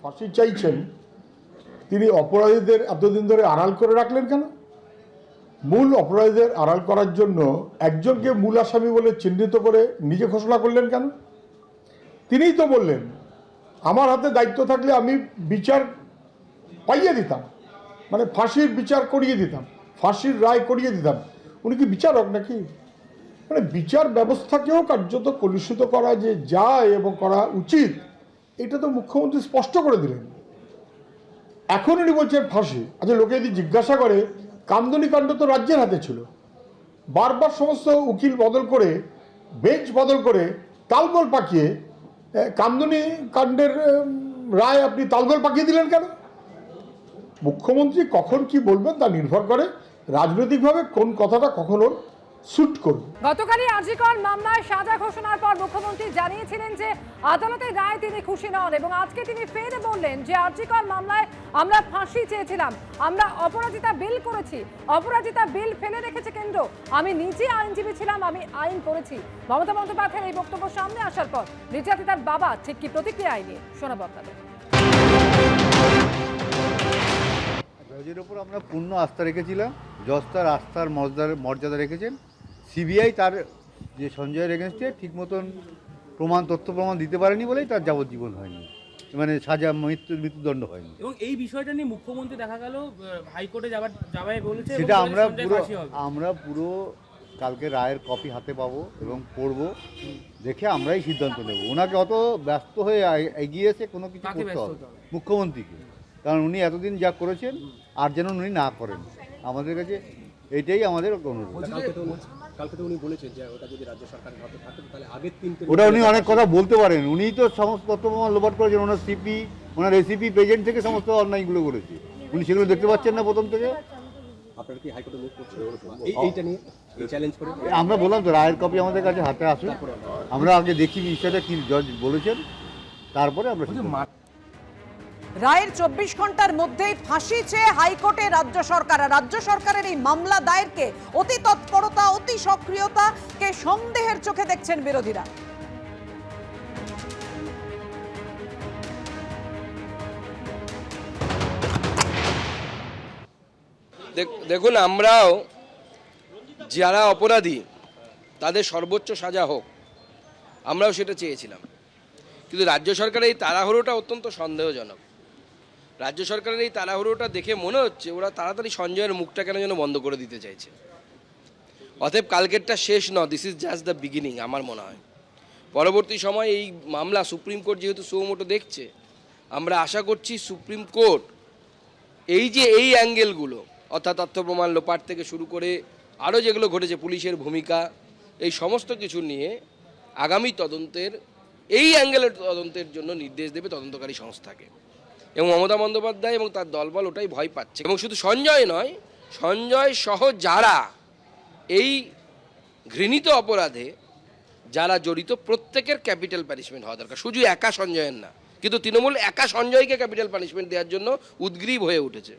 ফাঁসি চাইছেন, তিনি অপরাধীদের এতদিন ধরে আড়াল করে রাখলেন কেন? মূল অপরাধীদের আড়াল করার জন্য একজনকে মূল আসামি বলে চিহ্নিত করে নিজে ঘোষণা করলেন কেন? তিনিই তো বললেন, আমার হাতে দায়িত্ব থাকলে আমি বিচার পাইয়ে দিতাম মানে ফাঁসির বিচার করিয়ে দিতাম, ফাঁসির রায় করিয়ে দিতাম। উনি কি বিচারক নাকি? মানে বিচার ব্যবস্থাকেও কার্যত কলুষিত করা যে যায় এবং করা উচিত এটা তো মুখ্যমন্ত্রী স্পষ্ট করে দিলেন। এখন উনি বলছেন ফাঁসি। আচ্ছা লোকে যদি জিজ্ঞাসা করে, কামদুনি কাণ্ড তো রাজ্যের হাতে ছিল। বারবার সমস্ত উকিল বদল করে, বেঞ্চ বদল করে তালগোল পাকিয়ে কামদুনি কাণ্ডের রায় আপনি তালগোল পাকিয়ে দিলেন কেন? মুখ্যমন্ত্রী কখন কি বলবেন তা নির্ভর করে রাজনৈতিকভাবে কোন কথাটা কখন স্যুট করবে গতকালই আজিকর মামলায় সাজা ঘোষণার পর মুখ্যমন্ত্রী জানিয়েছিলেন যে আদালতের রায় তিনি খুশি নন এবং আজকে তিনি ফের বললেন যে আজিকর মামলায় আমরা ফাঁসি চেয়েছিলাম আমরা অপরাজিতা বিল করেছি অপরাজিতা বিল ফেলে রেখেছে কেন্দ্র আমি নিজে আইনজীবী ছিলাম আমি আইন করেছি। মমতা বন্দ্যোপাধ্যায়ের এই বক্তব্য সামনে আসার পর নির্যাতিতার বাবা ঠিক কি প্রতিক্রিয়া আইনে? শোনাবো আপনাদের। ওপর আমরা পূর্ণ আস্থা রেখেছিলাম জজ তার আস্থার মর্যাদা মর্যাদা রেখেছেন সিবিআই তার যে সঞ্জয়ের এগেনস্টে ঠিক মতন প্রমাণ তথ্য প্রমাণ দিতে পারেনি বলেই তার যাবজ্জীবন হয়নি। মানে সাজা মৃত্যু মৃত্যুদণ্ড হয়নি। এবং এই বিষয়টা নিয়ে মুখ্যমন্ত্রী দেখা গেল হাইকোর্টে যাবার যাবাই বলেছে সেটা আমরা পুরো আমরা পুরো কালকে রায়ের কপি হাতে পাবো এবং পড়ব দেখে আমরাই সিদ্ধান্ত নেব। ওনাকে অত ব্যস্ত হয়ে এগিয়েছে কোনো কিছু করতে হবে? মুখ্যমন্ত্রীকে। কারণ উনি এতদিন যা করেছেন আর যেন উনি না করেন। আমাদের কাছে এটাই আমাদের অনুরোধ। কালকে তো উনি- কালকে তো উনি বলেছেন যে ওটা যদি রাজ্য সরকারের হাতে থাকে তাহলে আগের তিনটে ওটা উনি অনেক কথা বলতে পারেন। উনিই তো সমস্ত তথ্য প্রমাণ লোপাট করেছেন ওনার সিপি ওনার রেসিপি পেজেন্ট থেকে সমস্ত অন্যায়গুলো করেছে। উনি সেগুলো দেখতে পাচ্ছেন না প্রথম থেকে। আপনারা কি হাইকোর্টে মুখ করছেন এইটা নিয়ে এই চ্যালেঞ্জ করে আমরা বললাম তো রায়ের কপি আমাদের কাছে হাতে আসুন আমরা আগে দেখি বিষয়টা কি জজ বলেছেন। তারপরে আমরা। রায়ের চব্বিশ ঘণ্টার মধ্যেই ফাঁসি চেয়ে হাইকোর্টে রাজ্য সরকার রাজ্য সরকারের এই মামলা দায়েরকে অতি তৎপরতা, অতি সক্রিয়তাকে সন্দেহের চোখে দেখছেন বিরোধীরা। দেখ- দেখুন, আমরাও যারা অপরাধী, তাদের সর্বোচ্চ সাজা হোক, আমরাও সেটা চেয়েছিলাম। কিন্তু রাজ্য সরকারের এই তাড়াহুড়োটা অত্যন্ত সন্দেহজনক। রাজ্য সরকারের এই তাড়াহুড়োটা দেখে মনে হচ্ছে ওরা তাড়াতাড়ি সঞ্জয়ের মুখটা কেন যেন বন্ধ করে দিতে চাইছে। অতএব কালকেরটা শেষ ন this is just the beginning আমার মনে হয়। পরবর্তী সময় এই মামলা সুপ্রিম কোর্ট যেহেতু সুমোটো দেখছে, আমরা আশা করছি সুপ্রিম কোর্ট এই যে এই অ্যাঙ্গেলগুলো, অর্থাৎ তথ্য প্রমাণ লোপাট থেকে শুরু করে আরও যেগুলো ঘটেছে, পুলিশের ভূমিকা, এই সমস্ত কিছু নিয়ে আগামী তদন্তের, এই অ্যাঙ্গেলের তদন্তের জন্য নির্দেশ দেবে তদন্তকারী সংস্থাকে। এবং মমতা বন্দ্যোপাধ্যায় এবং তার দলবল ওটাই ভয় পাচ্ছে। এবং শুধু সঞ্জয় নয়, সঞ্জয় সহ যারা এই ঘৃণিত অপরাধে যারা জড়িত প্রত্যেকের ক্যাপিটাল পানিশমেন্ট হওয়া দরকার। শুধু একা সঞ্জয়ের না, কিন্তু তৃণমূল একা সঞ্জয়কে ক্যাপিটাল পানিশমেন্ট দেওয়ার জন্য উদ্গ্রীব হয়ে উঠেছে।